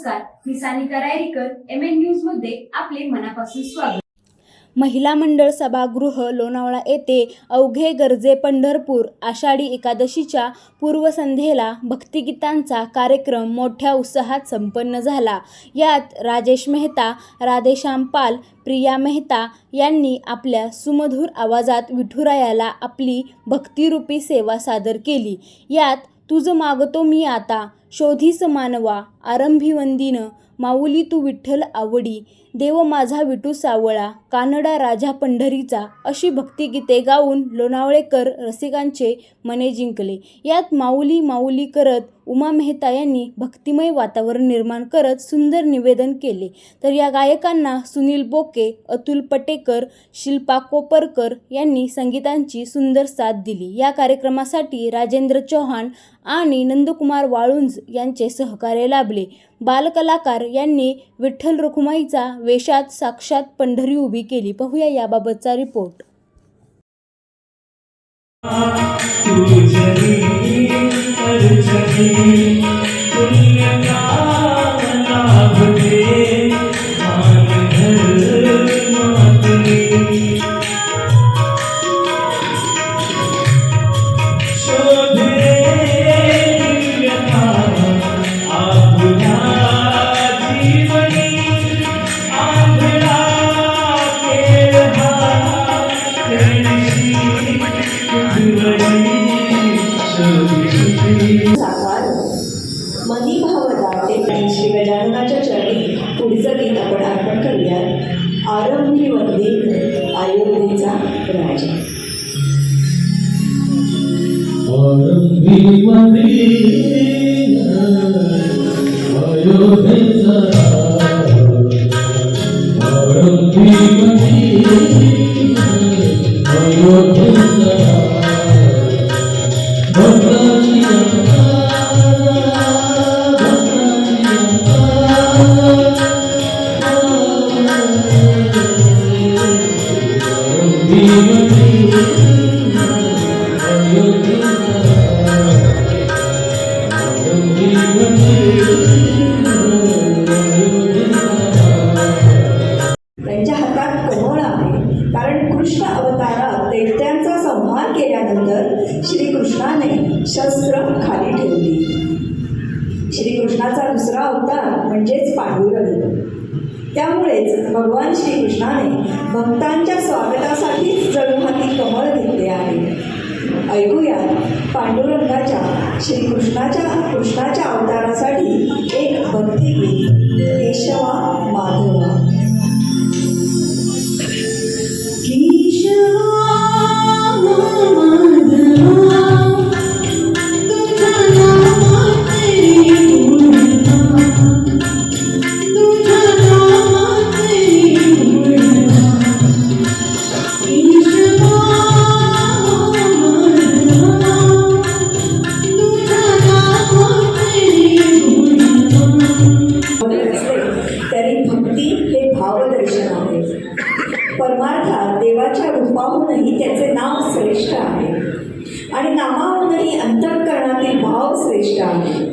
नमस्कार मी Sanika Rayrikar M N न्यूजमध्ये आपले मनापासून स्वागत. महिला मंडळ सभागृह लोणावळा येथे अवघे गरजे पंढरपूर आषाढी एकादशीच्या पूर्वसंध्येला भक्तिगीतांचा कार्यक्रम मोठ्या उत्साहात संपन्न झाला. यात राजेश मेहता राधेश्याम पाल प्रिया मेहता यांनी आपल्या सुमधुर आवाजात विठुरायाला आपली भक्तिरूपी सेवा सादर केली. यात तुझं मागतो मी आता शोधीस मानवा आरंभी वंदिन माऊली तू विठ्ठल आवडी देव माझा विटू सावळा कानडा राजा पंढरीचा अशी भक्तिगीते गाऊन लोणावळेकर रसिकांचे मने जिंकले. यात माऊली माऊली करत उमा मेहता यांनी भक्तिमय वातावरण निर्माण करत सुंदर निवेदन केले. तर या गायकांना सुनील बोके अतुल पटेकर शिल्पा कोपरकर यांनी संगीतांची सुंदर साथ दिली. या कार्यक्रमासाठी राजेंद्र चौहान आणि नंदकुमार वाळुंज यांचे सहकार्य लाभले. बालकलाकार यांनी विठ्ठल रुखुमाईचा वेशात साक्षात पंढरी उभी केली. पाहूया याबाबतचा रिपोर्ट. तुझरी आरंभी अवतार म्हणजेच पांडुरंग. त्यामुळेच भगवान श्रीकृष्णाने भक्तांच्या स्वागतासाठीच जगभाती कमळ घेतले आहे. ऐकूया पांडुरंगाच्या श्रीकृष्णाच्या कृष्णाच्या अवतारासाठी एक भक्तिगीत. केशवा माधव. रूपाहूनही त्याचे नाव श्रेष्ठ आहे. आणि नामाहूनही अंतःकरणातील भाव श्रेष्ठ आहे.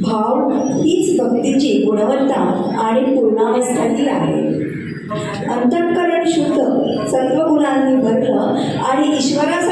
भाव हीच भक्तीची गुणवत्ता आणि पूर्णावस्थाही आहे. अंतःकरण शुद्ध सत्वगुणांनी भरलं आणि ईश्वरासाठी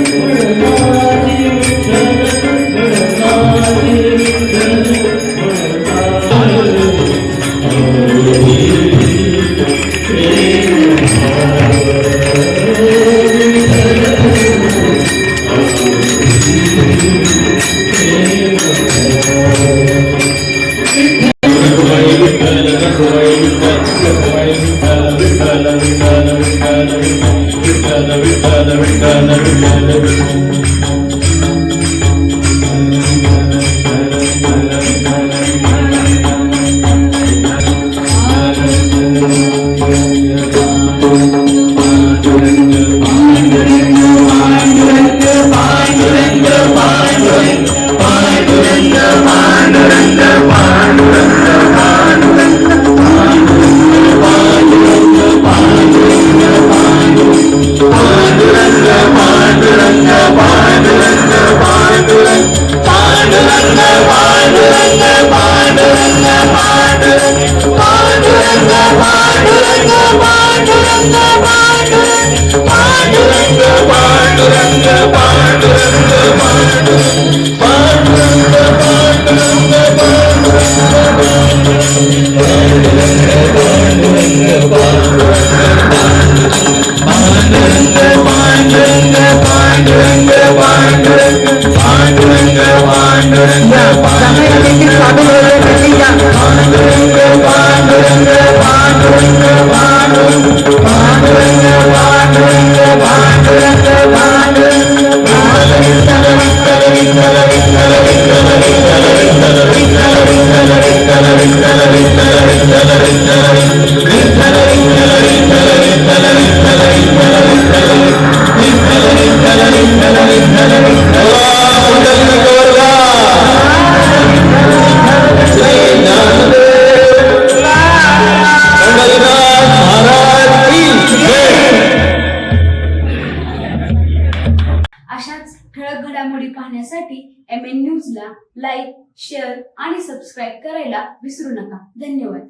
Bye. ठळक घडामोडी पाहण्यासाठी एम एन न्यूजला लाईक शेअर आणि सबस्क्राईब करायला विसरू नका. धन्यवाद.